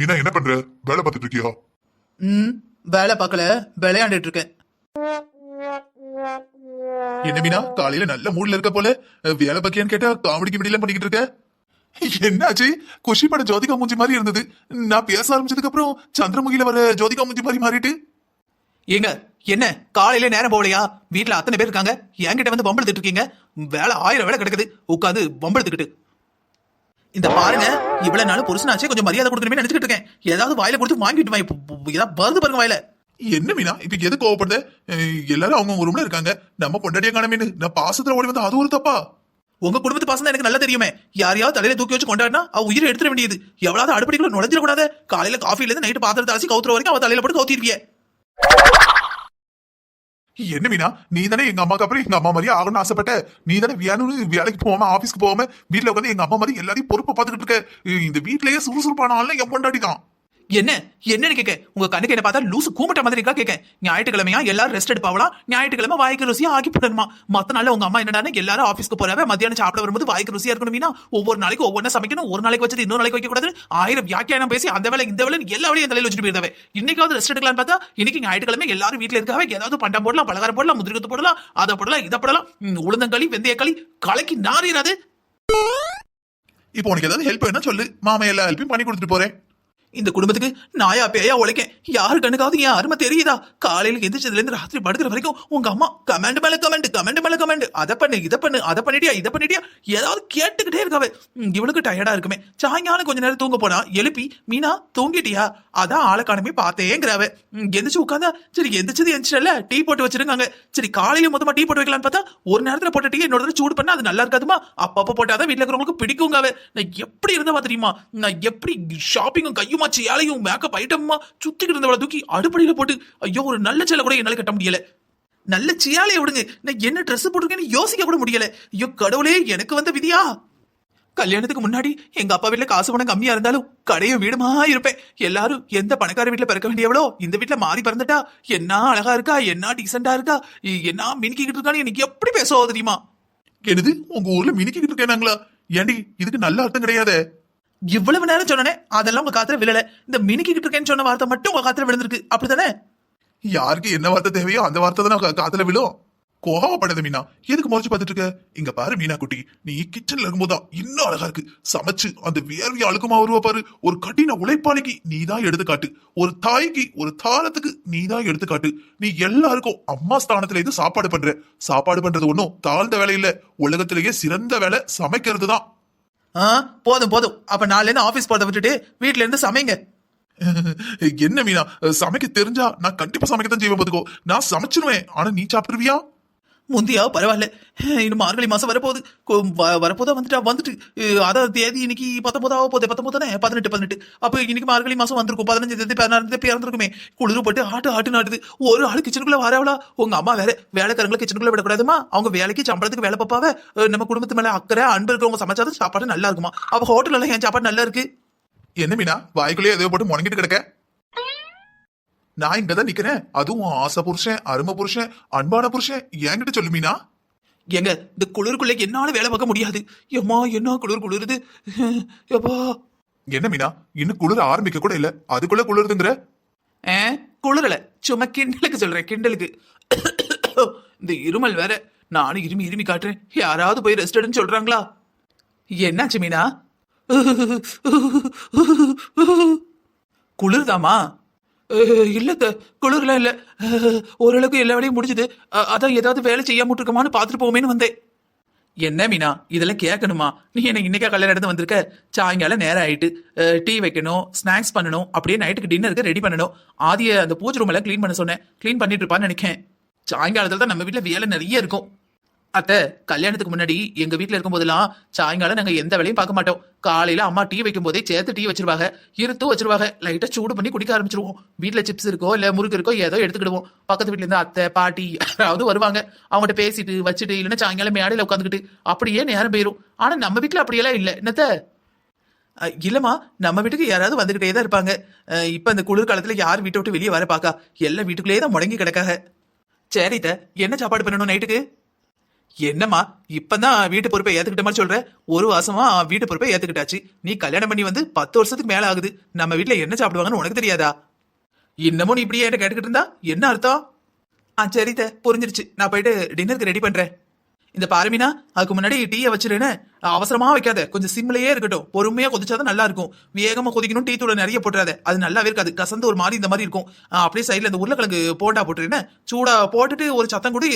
மீனா என்ன பண்ற? வேலை பார்த்துட்டு இருக்கியா? ம் வேலை பார்க்கல. விளையாண்டுட்டு இருக்கேன். என்ன மீனா காலையில நல்ல மூட்ல இருக்க போல. வேலை பக்கியான்னு கேட்டா காமெடி கிமெடி எல்லாம் பண்ணிக்கிட்டு இருக்க. என்னாச்சு? குஷி பட ஜோதிகா மூஞ்சி மாதிரி இருந்தது. நான் பேச ஆரம்பிச்சதுக்கு அப்புறம் சந்திரமுகில வர ஜோதிகா மூஞ்சி மாதிரி மாறிட்டு. ஏங்க என்ன? காலையில நேரம் போகலையா? வீட்ல அத்தனை பேர் இருக்காங்க. என்கிட்ட வந்து பம்பளத்துட்டு இருக்கீங்க. வேலை ஆயிரம் வேலை கிடக்குது. உட்காந்து பம்பளத்துக்கிட்டு இந்த பாருங்க இவ்வளவு நாள் புருஷனாச்சே கொஞ்சம் மரியாதை கொடுக்கணுமே நினைச்சுக்கிட்டு இருக்கேன். ஏதாவது வாயில கொடுத்து வாங்கிட்டு வாங்க ஏதாவது வருது பாருங்க வாயில. என்ன மீனா? இப்ப எது கோவப்படுது? எல்லாரும் அவங்க ரூம்ல இருக்காங்க. நம்ம பொண்டாட்டிய காணமேனு நான் பாசத்துல ஓடி வந்து அது ஒரு தப்பா? உங்க குடும்பத்து பாசம் தான் எனக்கு நல்லா தெரியுமே. யாரையாவது தலையில தூக்கி வச்சு கொண்டாடினா அவ உயிரை எடுத்துட வேண்டியது. எவ்வளவு அடுப்படிக்குள்ள நுழைஞ்சிடக்கூடாது. காலையில காஃபில இருந்து நைட்டு பாத்திரத்தை அலசி கவுத்துற வரைக்கும் அவ தலையில போட்டு கவுத்திருவிய. என்ன மீனா? நீ தானே எங்க அம்மாக்கு அப்புறம் எங்க அம்மா மாதிரியே ஆகணும்னு ஆசைப்பட்ட? நீ தானே வேணும்னு வேலைக்கு போகாம ஆபீஸ்க்கு போகாம வீட்டுல உட்காந்து எங்க அம்மா மாதிரி எல்லாரையும் பொறுப்பை பார்த்துக்கிட்டு இருக்க. இந்த வீட்லயே சுறுசுறுப்பான ஆள்லாம் என் பொண்டாட்டி தான் என்ன? என்னன்னு கேட்க. உங்க கண்ணுக்கு என்ன பார்த்தா லூசு கூமட்ட மாதிரி இருக்கா கேட்க. ஞாயிற்றுக்கிழமையா எல்லாரும் ரெஸ்ட் எடுப்பாவலாம் ஞாயிற்றுக்கிழமை வாய்க்கு ருசியா ஆக்கி போடணுமா? மத்த நாள் உங்க அம்மா என்னடா எல்லாரும் ஆபீஸ்க்கு போறவ மத்தியானம் சாப்பிட வரும்போது வாய்க்கு ருசியா இருக்கணும்னா ஒவ்வொரு நாளைக்கு ஒவ்வொன்றா சமைக்கணும். ஒரு நாளைக்கு வச்சது இன்னொரு நாளைக்கு வைக்க கூடாது ஆயிரம் வியாக்கியானம் பேசி அந்த வேலை இந்த வேலை எல்லா வேலையும் தலையில் வச்சுட்டு போயிருந்தாவே. இன்னைக்காவது ரெஸ்ட் எடுக்கலாம்னு பார்த்தா இன்னைக்கு ஞாயிற்றுக்கிழமை எல்லாரும் வீட்டுல இருக்காவே ஏதாவது பண்டம் போடலாம் பலகாரம் போடலாம் முதிர்கத்து போடலாம் அதை போடலாம் இதை போடலாம். உளுந்தங்களி வெந்தயக்களி கலக்கி நாரிடாது இப்போ உனக்கு ஏதாவது ஹெல்ப் வேணா சொல்லு. மாமா எல்லா ஹெல்ப்பையும் பண்ணி கொடுத்துட்டு போறேன். இந்த குடும்பத்துக்கு நாயா பேயா உழைக்க யாரு கண்ணுக்காவது என் அருமை தெரியுதா? காலையில எந்திரிச்சதுல இருந்து ராத்திரி படுக்கிற வரைக்கும் உங்க அம்மா கமெண்ட் மேல கமெண்ட் கமெண்ட் மேல கமெண்ட் அதை பண்ணு இதை பண்ணு அதை பண்ணிட்டியா இதை பண்ணிட்டியா? ஏதாவது கேட்டுக்கிட்டே இருக்காவே. இவளுக்கு டயர்டா இருக்குமே. சாயங்காலம் கொஞ்ச நேரம் தூங்க போனா எழுப்பி மீனா தூங்கிட்டியா? அதான் ஆளுக்கானமே பார்த்தேங்கிறாவே. எந்திரிச்சு உட்காந்தா சரி எந்திரிச்சது எந்திரிச்சல டீ போட்டு வச்சிருக்காங்க. சரி காலையில மொத்தமா டீ போட்டு வைக்கலாம்னு பார்த்தா ஒரு நேரத்துல போட்ட டீ இன்னொரு தடவை சூடு பண்ணா அது நல்லா இருக்காதுமா? அப்பப்ப போட்டாதான் வீட்டுல இருக்கிறவங்களுக்கு பிடிக்குங்காவே. நான் எப்படி இருந்தவா தெரியுமா? நான் எப்படி ஷாப்பிங்கும் கையுமா சேலையும் மேக்கப் ஐட்டமா சுத்திக்கிட்டு இருந்தவளை தூக்கி அடுப்படியில போட்டு ஐயோ ஒரு நல்ல சேலை கூட என்னால கட்ட முடியல. நல்ல சியாலையை விடுங்க. நான் என்ன ட்ரெஸ் போட்டிருக்கேன்னு யோசிக்க கூட முடியல. ஐயோ கடவுளே எனக்கு வந்த விதியா? கல்யாணத்துக்கு முன்னாடி எங்க அப்பா வீட்டுல காசு பணம் கம்மியா இருந்தாலும் கடையும் வீடுமா இருப்பேன். எல்லாரும் எந்த பணக்கார வீட்டுல பிறக்க வேண்டியவளோ இந்த வீட்டுல மாறி பிறந்துட்டா என்ன அழகா இருக்கா என்ன டீசெண்டா இருக்கா என்ன மினுக்கிட்டு இருக்கான்னு எனக்கு எப்படி பேசுவோம் தெரியுமா? என்னது உங்க ஊர்ல மினுக்கிட்டு இருக்கேனாங்களா? ஏண்டி இதுக்கு நல்ல அர்த்தம் கிடையாது. இவ்வளவு நேரம் சொன்னனே அதெல்லாம் உங்க காத்துல விழல. இந்த மினிக்கிட்டு இருக்கேன்னு சொன்ன வார்த்தை மட்டும் உங்க காத்துல விழுந்திருக்கு. அப்படித்தானே? யாருக்கு என்ன வார்த்தை தேவையோ அந்த வார்த்தை தான் கா- விழும். கோவப்படாத மீனா. எதுக்கு முறைச்சு பார்த்துட்டு இருக்க இங்க பாரு மீனா குட்டி. நீ கிச்சன்ல இருக்கும்போது இன்னும் அழகா இருக்கு. சமைச்சு அந்த வியர்வி அழுக்குமா வருவா பாரு. ஒரு கடின உழைப்பாளிக்கு நீ தான் எடுத்துக்காட்டு. ஒரு தாய்க்கு ஒரு தாளத்துக்கு நீ தான் எடுத்துக்காட்டு. நீ எல்லாருக்கும் அம்மா ஸ்தானத்துல இது சாப்பாடு பண்ற. சாப்பாடு பண்றது ஒன்றும் தாழ்ந்த வேலை இல்ல. உலகத்திலேயே சிறந்த வேலை சமைக்கிறது தான் போதும் போதும். அப்ப நாளைல இருந்து ஆபீஸ் போறத விட்டுட்டு வீட்ல இருந்து சமைங்க. என்ன மீனா? சமைக்க தெரிஞ்சா நான் கண்டிப்பா சமைக்க தான் செய்வேன் பாத்துக்கோ. நான் சமைச்சிருவேன். ஆனா நீ சாப்பிட்டுருவியா முந்தியா? பரவாயில்ல. இன்னும் மார்கழி மாசம் வரப்போகுது. வ- வரப்போதா வந்துட்டா? வந்துட்டு. அதான் தேதி இன்னைக்கு பத்தொன்பதாவது போதே பத்தொன்பது தானே பதினெட்டு பதினெட்டு. அப்போ இன்னைக்கு மார்கழி மாசம் வந்திருக்கும். பதினஞ்சு தேதி பதினாறு தேதி பிறந்திருக்குமே. குளிர் போட்டு ஆட்டு ஆட்டு நாட்டுது. ஒரு ஆள் கிச்சனுக்குள்ள வரவளா? உங்க அம்மா வேற. வேலைக்காரங்களை கிச்சனுக்குள்ள விடக்கூடாதுமா? அவங்க வேலைக்கு சம்பளத்துக்கு வேலை பார்ப்பாவ? நம்ம குடும்பத்து மேல அக்கறை அன்பு இருக்கிறவங்க சமைச்சாதான் சாப்பாடு நல்லா இருக்குமா? அவள் ஹோட்டல்ல என் சாப்பாடு நல்லா இருக்கு? என்ன மீனா? வாய்க்குள்ளேயே எதோ போட்டு முடங்கிட்டு கிடக்க? நான் இங்கதான் நிக்கிறேன். அதுவும் ஆசை புருஷன் அருமை புருஷன் அன்பான புருஷன் என்கிட்ட சொல்லு மீனா. எங்க இந்த குளிருக்குள்ள என்னால வேலை பார்க்க முடியாது. எம்மா என்ன குளிர் குளிருது? எப்பா? என்ன மீனா? இன்னும் குளிர ஆரம்பிக்க கூட இல்ல. அதுக்குள்ள குளிருதுங்கிற? குளிரல. சும்மா கிண்டலுக்கு சொல்றேன் கிண்டலுக்கு. இந்த இருமல் வேற. நானும் இருமி இருமி காட்டுறேன். யாராவது போய் ரெஸ்ட் சொல்றாங்களா? என்னாச்சு மீனா? குளிர்தாமா இல்லை குளிர்லாம் இல்லை. ஓரளவுக்கு எல்லா வேலையும் முடிஞ்சது. அதான் ஏதாவது வேலை செய்யாம விட்டுருக்கமான்னு பார்த்துட்டு போவோமேன்னு வந்தேன். என்ன மீனா இதெல்லாம் கேட்கணுமா? நீ என்ன இன்னைக்கா கல்யாணம் நடந்து வந்திருக்க? சாயங்காலம் நேரம் ஆயிட்டு. டீ வைக்கணும் ஸ்நாக்ஸ் பண்ணணும் அப்படியே நைட்டுக்கு டின்னருக்கு ரெடி பண்ணணும். ஆதிய அந்த பூஜை ரூம் எல்லாம் க்ளீன் பண்ண சொன்னேன். க்ளீன் பண்ணிட்டு இருப்பான்னு நினைக்கேன். சாயங்காலத்தில் தான் நம்ம வீட்டில் வேலை நிறைய இருக்கும். அத்தை கல்யாணத்துக்கு முன்னாடி எங்க இருக்கும் இருக்கும்போதெல்லாம் சாயங்காலம் நாங்க எந்த வேலையும் பார்க்க மாட்டோம். காலையில அம்மா டீ வைக்கும் போதே சேர்த்து டீ வச்சிருவாங்க. இருத்தும் வச்சிருவாங்க. லைட்டா சூடு பண்ணி குடிக்க ஆரம்பிச்சிருவோம். வீட்டுல சிப்ஸ் இருக்கோ இல்ல முறுக்கு இருக்கோ ஏதோ எடுத்துக்கிடுவோம். பக்கத்து வீட்டுல இருந்து அத்தை பாட்டி யாராவது வருவாங்க. அவங்ககிட்ட பேசிட்டு வச்சுட்டு இல்லைன்னா சாயங்காலம் மேடையில உட்காந்துக்கிட்டு அப்படியே நேரம் போயிரும். ஆனா நம்ம வீட்டுல அப்படியெல்லாம் இல்லை. என்னத்த? இல்லைம்மா இல்லம்மா நம்ம வீட்டுக்கு யாராவது வந்துகிட்டே தான் இருப்பாங்க. இப்போ இப்ப இந்த குளிர்காலத்துல யார் வீட்டை விட்டு வெளியே வர பாக்கா? எல்லாம் வீட்டுக்குள்ளேயே தான் முடங்கி கிடக்காக சரித்த என்ன சாப்பாடு பண்ணணும் நைட்டுக்கு? என்னம்மா இப்பதான் வீட்டு பொறுப்பை ஏத்துக்கிட்ட மாதிரி சொல்ற? ஒரு வருஷமா வீட்டு பொறுப்பை ஏத்துக்கிட்டாச்சு. நீ கல்யாணம் பண்ணி வந்து பத்து வருஷத்துக்கு மேல ஆகுது. நம்ம வீட்டுல என்ன சாப்பிடுவாங்கன்னு உனக்கு தெரியாதா? இன்னமும் நீ இப்படியே என்ன கேட்டுக்கிட்டு இருந்தா? என்ன அர்த்தம்? ஆ சரி புரிஞ்சிருச்சு. நான் போயிட்டு டின்னருக்கு ரெடி பண்றேன். இந்த பாருமினா அதுக்கு முன்னாடி டீயை வச்சிருன்னு அவசரமா வைக்காத. கொஞ்சம் சிம்லயே இருக்கட்டும். பொறுமையா கொதிச்சாதான் நல்லா இருக்கும். வேகமா கொதிக்கணும் டீ தூளை நிறைய போட்டுறாத. அது நல்லாவே இருக்காது. கசந்து ஒரு மாதிரி இந்த மாதிரி இருக்கும். அப்படியே சைடுல இந்த உருளைக்கிழங்கு போண்டா போட்டுருன்னு சூடா போட்டுட்டு ஒரு சத்தம் கூட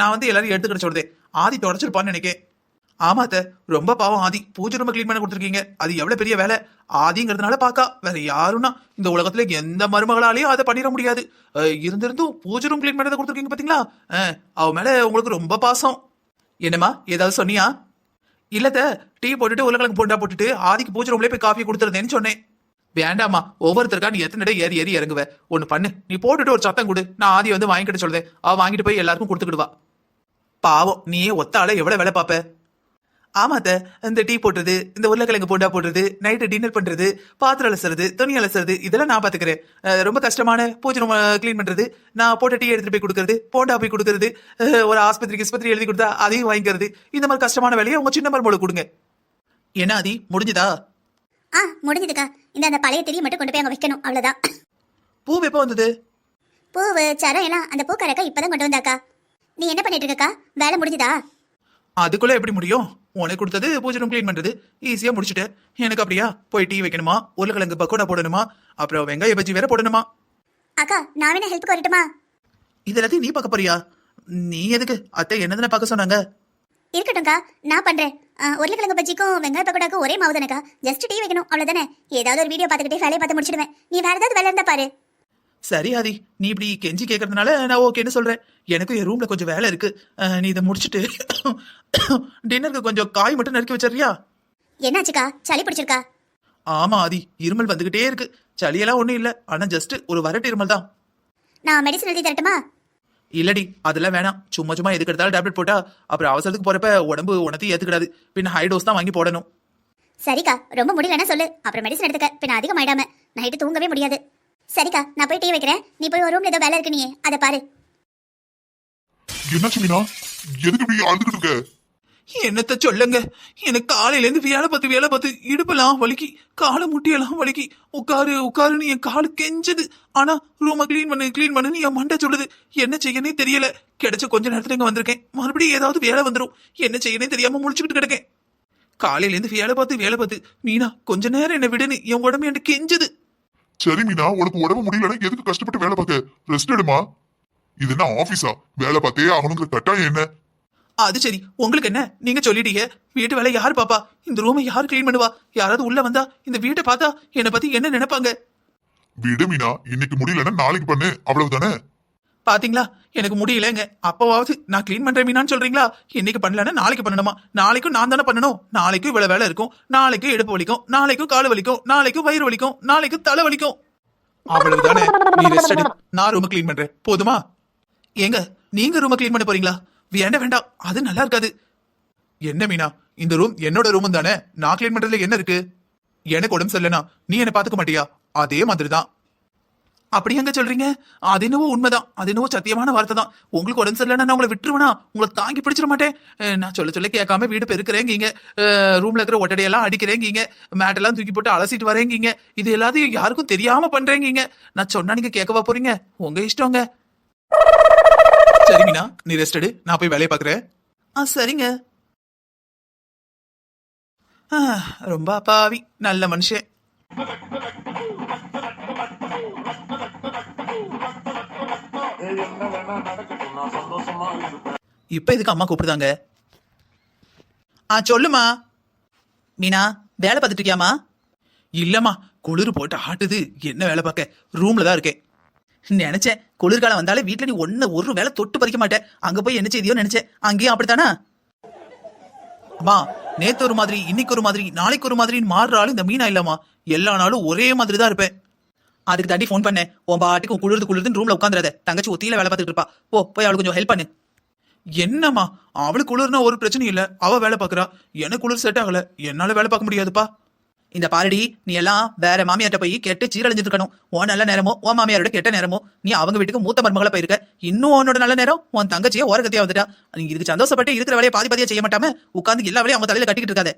நான் வந்து எல்லாரும் எடுத்து சொல்றேன் ஆதி தொடச்சிருப்பான்னு நினைக்கேன். ஆமா ரொம்ப பாவம் ஆதி. பூஜை ரொம்ப க்ளீன் பண்ண கொடுத்துருக்கீங்க. அது எவ்வளவு பெரிய வேலை? ஆதிங்கிறதுனால பாக்கா. வேற யாருன்னா இந்த உலகத்துல எந்த மருமகளாலையும் அதை பண்ணிட முடியாது. இருந்திருந்தும் பூஜை ரூம் க்ளீன் பண்ணதை கொடுத்துருக்கீங்க பாத்தீங்களா? அவ மேல உங்களுக்கு ரொம்ப பாசம். என்னம்மா ஏதாவது சொன்னியா? இல்லத்த டீ போட்டுட்டு உருளைக்கிழங்கு போண்டா போட்டுட்டு ஆதிக்கு பூஜை ரூம்லயே போய் காஃபி கொடுத்துருந்தேன்னு சொன்னேன். வேண்டாம்மா ஒவ்வொருத்தருக்கா நீ எத்தனை ஏறி ஏறி இறங்குவ? ஒன்னு பண்ணு. நீ போட்டுட்டு ஒரு சத்தம் கொடு. நான் ஆதி வந்து வாங்கிக்கிட்டு சொல்றேன். அவ வாங்கிட்டு போய் எல்லாருக்கும் கொடுத்துக்கிடுவா. பாவம் நீயே ஒத்தால எவ்வளவு வேலை பாப்ப ஆமாத்த இந்த டீ போடுறது இந்த உருளைக்கிழங்கு போண்டா போடுறது நைட்டு டின்னர் பண்றது பாத்திரம் அலசுறது துணி அலசுறது இதெல்லாம் நான் பாத்துக்கிறேன். ரொம்ப கஷ்டமான பூஜை ரூம் க்ளீன் பண்றது நான் போட்ட டீ எடுத்துட்டு போய் கொடுக்கறது போண்டா போய் கொடுக்கறது ஒரு ஆஸ்பத்திரிக்கு ஆஸ்பத்திரி எழுதி கொடுத்தா அதையும் வாங்கிக்கிறது இந்த மாதிரி கஷ்டமான வேலையை உங்க சின்ன மருமகளுக்கு கொடுங்க. என்ன ஆதி முடிஞ்சுதா? ஆ முடிஞ்சதுக்கா. இந்த அந்த பழைய திரி மட்டும் கொண்டு போய் அங்க வைக்கணும் அவ்வளவுதான். பூ எப்போ வந்தது? பூவு சரம் எல்லாம் அந்த பூக்காரக்கா இப்பதான் கொண்டு வந்தாக்கா. நீ என்ன பண்ணிட்டு இருக்கக்கா? வேலை முடிஞ்சுதா? அதுக்குள்ள எப்படி முடியும்? உனக்கு கொடுத்தது பூஜை ரூம் க்ளீன் பண்றது. ஈஸியா முடிச்சுட்டேன் எனக்கு அப்படியா? போய் டீ வைக்கணுமா? உருளைக்கிழங்கு பக்கோடா போடணுமா? அப்புறம் வெங்காய பஜ்ஜி வேற போடணுமா? அக்கா நான் வேணா ஹெல்ப் வரட்டுமா? இது எல்லாத்தையும் நீ பார்க்க போறியா? நீ எதுக்கு? அத்தை என்னதுன்னு பார்க்க சொன்னாங்க. இருக்கட்டும்க்கா நான் பண்றேன். உருளைக்கிழங்கு பஜ்ஜிக்கும் வெங்காய பக்கோடாக்கும் ஒரே மாவு தானேக்கா ஜஸ்ட் டீ வைக்கணும் அவ்வளவுதானே? ஏதாவது ஒரு வீடியோ பார்த்துக்கிட்டே வேலையை பார்த்து முடிச்சிடுவேன். நீ வேற ஏதாவது வேலை இருந்தா பாரு. சரி ஆதி நீ இப்படி கெஞ்சி கேட்கறதுனால நான் ஓகேன்னு சொல்றேன். எனக்கும் என் ரூம்ல கொஞ்சம் வேலை இருக்கு. நீ இதை முடிச்சிட்டு டின்னருக்கு கொஞ்சம் காய் மட்டும் நறுக்கி வச்சிடுறியா? என்னாச்சுக்கா? சளி பிடிச்சிருக்கா? ஆமா ஆதி இருமல் வந்துகிட்டே இருக்கு. சளியெல்லாம் ஒண்ணும் இல்ல. ஆனா ஜஸ்ட் ஒரு வரட்டு இருமல் தான். நான் மெடிசன் எழுதி தரட்டுமா? இல்லடி அதெல்லாம் வேணாம். சும்மா சும்மா எதுக்கு எடுத்தாலும் டேப்லெட் போட்டா அப்புறம் அவசரத்துக்கு போறப்ப உடம்பு உனத்தையும் ஏத்துக்கிடாது. பின்ன ஹை டோஸ் தான் வாங்கி போடணும். சரிக்கா ரொம்ப முடியலன்னா சொல்லு. அப்புறம் மெடிசன் எடுத்துக்க. பின்ன அதிகமாயிடாம. நைட்டு தூங்கவே முடியாது. சரிக்கா நான் போய் டீ வைக்கிறேன். நீ போய் ஒரு ரூம்ல ஏதோ வேலை இருக்கு நீ. அதை பாரு. என்னாச்சு மீனா? எதுக்கு இப்படி அழுதுகிட்டு இருக்க? என்னத்த சொல்லுங்க? எனக்கு காலையில இருந்து வேலை பார்த்து வேலை பார்த்து இடுப்பெல்லாம் வலிக்கி காலை முட்டியெல்லாம் வலிக்கி. உட்காரு உட்காருன்னு என் காலு கெஞ்சது. ஆனா ரூமை க்ளீன் பண்ணு க்ளீன் பண்ணுன்னு என் மண்டை சொல்லுது. என்ன செய்யனே தெரியல. கிடைச்ச கொஞ்ச நேரத்துல இங்க வந்திருக்கேன். மறுபடியும் ஏதாவது வேலை வந்துரும். என்ன செய்யனே தெரியாம முழிச்சுக்கிட்டு கிடக்கேன். காலையில இருந்து வேலை பார்த்து வேலை பார்த்து. மீனா கொஞ்ச நேரம் என்ன விடுன்னு என் உடம்பு எனக்கு கெஞ்சது. சரி மீனா உனக்கு உடம்பு முடியலன்னா எதுக்கு கஷ்டப்பட்டு வேலை பார்க்க? ரெஸ்ட் எடுமா. இது என்ன ஆபீஸா வேலை பார்த்தே ஆகணுங்கிற கட்டாயம் என்ன? அது சரி. உங்களுக்கு என்ன? நீங்க சொல்லிட்டீங்க. வீட்டு வேலை யார் பாப்பா? இந்த ரூமை யார் க்ளீன் பண்ணுவா? யாராவது உள்ள வந்தா இந்த வீட்டை பார்த்தா என்னை பத்தி என்ன நினைப்பாங்க? விடு மீனா இன்னைக்கு முடியலன்னா நாளைக்கு பண்ணு. அவ்வளவுதானே? பாத்தீங்களா? எனக்கு முடியலங்க. அப்பவாவது நான் க்ளீன் பண்றேன் மீனான்னு சொல்றீங்களா? இன்னைக்கு பண்ணலன்னா நாளைக்கு பண்ணணுமா? நாளைக்கும் நான் தானே பண்ணணும்? நாளைக்கும் இவ்வளவு வேலை இருக்கும். நாளைக்கும் இடுப்பு வலிக்கும். நாளைக்கும் கால் வலிக்கும். நாளைக்கும் வயிறு வலிக்கும். நாளைக்கும் தலை வலிக்கும். அவ்வளவுதானே? நீ ரெஸ்ட் எடு. நான் ரூம் க்ளீன் பண்றேன். போதுமா? ஏங்க நீங்க ரூம் க்ளீன் பண்ண போறீங்களா? வேண்டாம் வேண்டாம் அது நல்லா இருக்காது. என்ன மீனா? இந்த ரூம் என்னோட ரூம் தானே? நான் க்ளீன் பண்றதுல என்ன இருக்கு? எனக்கு உடம்பு சரியில்லைனா நீ என்ன பாத்துக்க மாட்டியா? அதே மாதிரி தான் அப்படி எங்க சொல்றீங்க? அது என்னவோ உண்மைதான். அது என்னவோ சத்தியமான வார்த்தை தான் உங்களுக்கு உடம்பு சரியில்லைன்னா நான் உங்களை விட்டுருவேனா? உங்களை தாங்கி பிடிச்சிட மாட்டேன். நான் சொல்ல சொல்ல கேட்காம வீடு பெருக்கிறேங்கீங்க. ரூம்ல இருக்கிற ஒட்டடையெல்லாம் அடிக்கிறேங்கீங்க. மேட்டெல்லாம் தூக்கி போட்டு அலசிட்டு வரேங்கீங்க. இது எல்லாத்தையும் யாருக்கும் தெரியாம பண்றேங்கீங்க. நான் சொன்னா நீங்க கேட்கவா போறீங்க? உங்க இஷ்டங்க. சரி மீனா நீ ரெஸ்ட் எடு. நான் போய் வேலையை பாக்குறேன். ஆ சரிங்க. ஆ, ரொம்ப அப்பாவி. நல்ல மனுஷன். என்ன நடக்கட்டும் நான் சந்தோஷமா இருப்பேன் இப்ப எதுக்கு அம்மா கூப்பிடுதாங்க? ஆ சொல்லுமா. மீனா வேலை பார்த்துட்டு இருக்கியாமா இல்லம்மா குளிர் போட்டு ஆட்டுது. என்ன வேலை பார்க்க? ரூம்ல தான் இருக்கேன். நினைச்சேன் குளிர்காலம் வந்தாலே வீட்டுல நீ ஒன்னு ஒரு வேலை தொட்டு பறிக்க மாட்டேன் அங்க போய் என்ன செய்தியோ நினைச்சேன். அங்கேயும் அப்படித்தானா? அம்மா நேத்து ஒரு மாதிரி இன்னைக்கு ஒரு மாதிரி நாளைக்கு ஒரு மாதிரின்னு மாறுற ஆளு இந்த மீனா இல்லம்மா. எல்லா நாளும் ஒரே மாதிரி தான் இருப்பேன். அதுக்கு தாண்டி ஃபோன் பண்ணேன் உன் பாட்டுக்கு குளிர்ந்து குளிர்து ரூம்ல உட்காந்துறத தங்கச்சி ஒத்தியில வேலை பார்த்துட்டு இருப்பா. போ போய் அவளுக்கு கொஞ்சம் ஹெல்ப் பண்ணு. என்னம்மா? அவளுக்கு குளிர்னா ஒரு பிரச்சனையும் இல்ல. அவ வேலை பாக்குறா எனக்கு குளிர் செட் ஆகல. என்னால வேலை பார்க்க முடியாதுப்பா. இந்த பாரடி நீ எல்லாம் வேற மாமியார்ட்ட போய் கெட்டு சீரழிஞ்சிட்டு இருக்கணும். உன் நல்ல நேரமோ உன் மாமியாரோட கெட்ட நேரமோ நீ அவங்க வீட்டுக்கு மூத்த மருமகளை போயிருக்க. இன்னும் உன்னோட நல்ல நேரம் உன் தங்கச்சியை ஓரகத்தையா வந்துட்டா. நீ இதுக்கு சந்தோஷப்பட்டு இருக்கிற வேலையை பாதி பாதியா செய்ய மாட்டாம உட்காந்து எல்லா வேலையும் அவங்க தலையில கட்டிக்கிட்டு இருக்காத.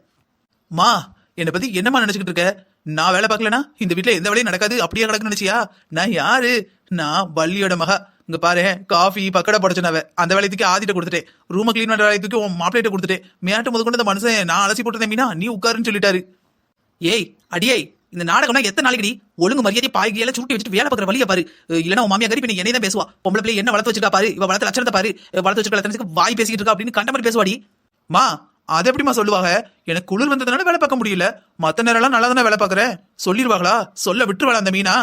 மா என்னை பத்தி என்னமா நினைச்சுக்கிட்டு இருக்க? நான் வேலை பார்க்கலனா? இந்த வீட்டில் எந்த வேலையும் நடக்காது. அப்படியே கிடக்குன்னு நினைச்சியா? நான் யாரு? நான் வள்ளியோட மகா. இங்க பாரு காஃபி பக்கடை படைச்சனவ அந்த வேலையத்துக்கு ஆதிட்ட கொடுத்துட்டேன். ரூமை க்ளீன் பண்ற வேலையத்துக்கு உன் மாப்பிள்ளைட்ட கொடுத்துட்டேன். மேட்டு முதல் கொண்டு இந்த மனுஷன் நான் அலசி போட்டுறேன் மீனா நீ உட்காருன்னு சொல்லிட்டாரு. ஏய் அடியே இந்த நாடகம்னா எத்தனை நாளைக்கு ஒழுங்கு மரியாதை பாய்கையில சுருட்டி வச்சுட்டு வேலை பார்க்குற வழியை பாரு. இல்லைன்னா உன் மாமியா கறி நீ என்னை தான் பேசுவா. பொம்பளை பிள்ளை என்ன வளர்த்து வச்சிருக்கா பாரு. இவ வளர்த்து லட்சணத்தை பாரு. வளர்த்து வச்சிருக்க லட்சணத்துக்கு வாய் பேசிக்கிட்டு இருக்கா அப்படின்னு கண்ட மாதிரி பேசுவாடி. மா அது எப்படிமா சொல்லுவாங்க? எனக்கு குளிர் வந்ததுனால வேலை பார்க்க முடியல. மத்த நேரம்லாம் நல்லா தானே வேலை பார்க்குறேன் சொல்லிடுவாங்களா சொல்ல விட்டுருவாளா அந்த மீனா?